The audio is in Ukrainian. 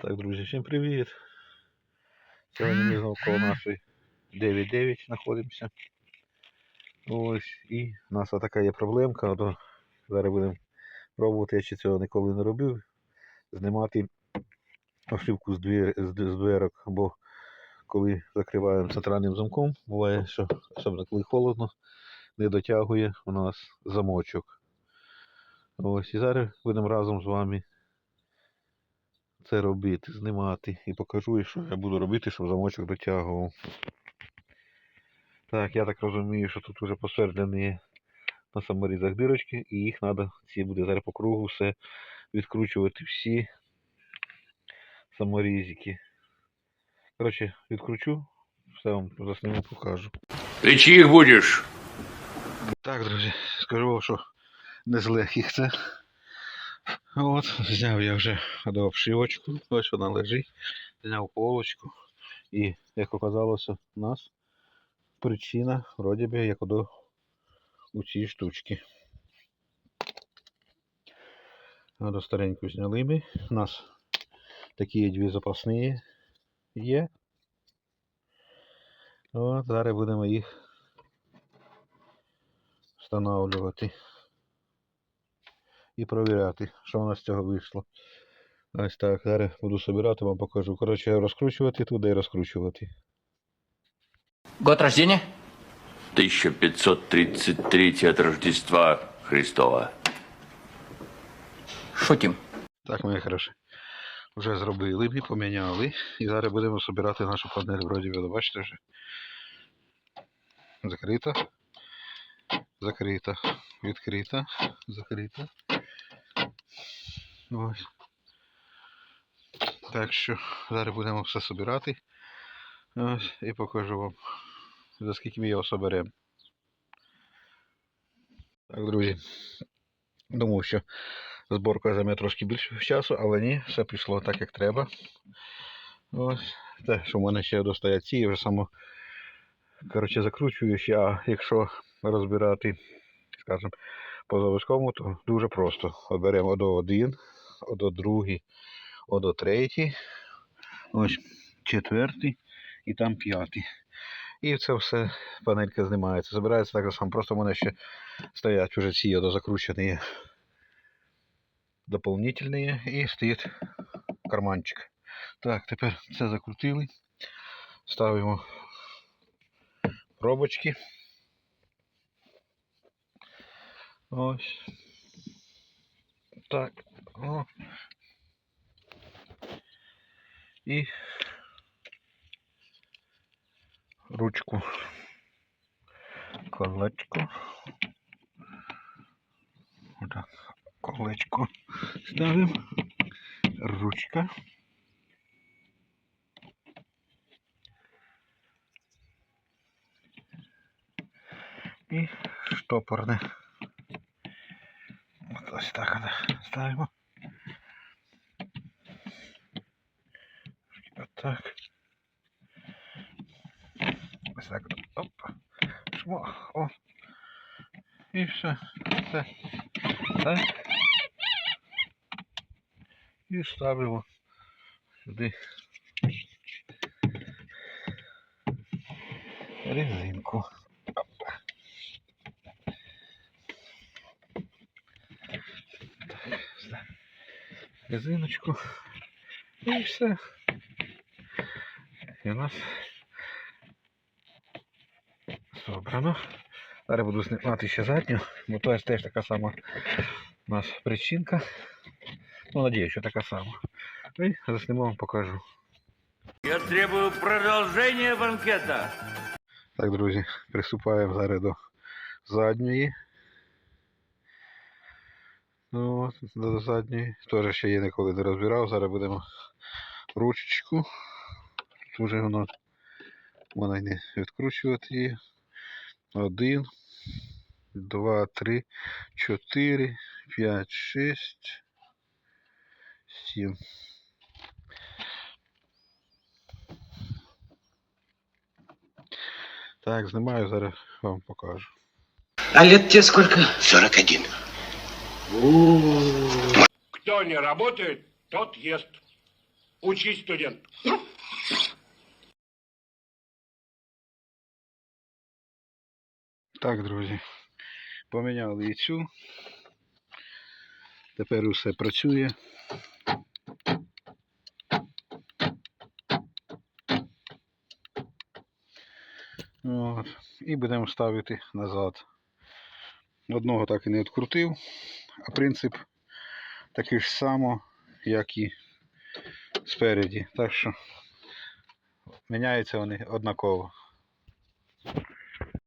Так, друзі, всім привіт. Сьогодні ми знову коло нашої 9.9 знаходимося. Ось, і в нас така є проблемка. Ото зараз будемо пробувати, я ще цього ніколи не робив. Знімати ошибку з, двір, з, з дверок, бо коли закриваємо центральним замком, буває, що особливо коли холодно, не дотягує у нас замочок. Ось, і зараз будемо разом з вами це робити, знімати і покажу, що я буду робити, щоб замочок дотягував. Так, я так розумію, що тут вже посвердлені на саморізах дирочки, і їх треба, ці буде зараз по кругу все відкручувати всі саморізики. Коротше, відкручу, все вам засниму, покажу. Ты чьих будешь? Так, друзі, скажу вам, що не з легких це. От, зняв я вже до обшивочку, ось вона лежить, зняв полочку. І, як оказалося, у нас причина, вроді би, як до у цій штучці. До стареньку зняли ми. У нас такі дві запасні є. От, зараз будемо їх встановлювати і провіряти, що у нас з цього вийшло. Ось так, зараз буду собирати, вам покажу. Коротше, розкручувати туди і розкручувати. Год рождения? 1533 от Рождества Христова. Шутим. Так, мої хороші. Вже зробили, ми поміняли. І зараз будемо собирати нашу панель. Вроді ви бачите вже. Закрита. Закрита. Відкрита. Закрита. Ось. Так що зараз будемо все собирати. Ось, і покажу вам, за скільки ми його соберемо. Так, друзі. Думаю, що зборка займе трошки більше часу, але ні, все пішло так, як треба. Ось. Те, що в мене ще достає ці, я вже само коротше, закручую а якщо розбирати, скажімо, по заводському, то дуже просто. Оберемо до один, до другий, до третій, ось четвертий і там п'ятий. І це все панелька знімається. Забирається так само. Просто в мене ще стоять уже ці закручені дополнительные и стоит карманчик. Так, тепер це закрутили. Ставимо пробочки. Ось. Так. О. І ручку. Колечко. Отак. Колечко ставимо. Ручка. І штопорне. Ось так ставимо. Отак. Ось так. Оп. Шмо. О. І все. Все. Так. І ставимо сюди резинку. Опа. Так, ставимо резиночку. І все. У нас собрано. Зараз буду знімати ще задню, бо то теж така сама у нас причинка. Ну, надіюсь, що така сама. І засніму вам покажу. Я требую продолжения банкета. Так, друзі, приступаємо зараз до задньої. Ну, до задньої. Теж ще її ніколи не розбирав. Зараз будемо ручечку. Тут вже воно можна не відкручувати її. Один, два, три, чотири, п'ять, шість, сім. Так, знімаю, зараз вам покажу. А лет тебе сколько? 41. Кто не работает, тот ест. Учись, студент. Так, друзі. Поміняли і цю. Тепер усе працює. От. І будемо ставити назад. Одного так і не відкрутив, а принцип такий ж само, як і спереді. Так що міняються вони однаково.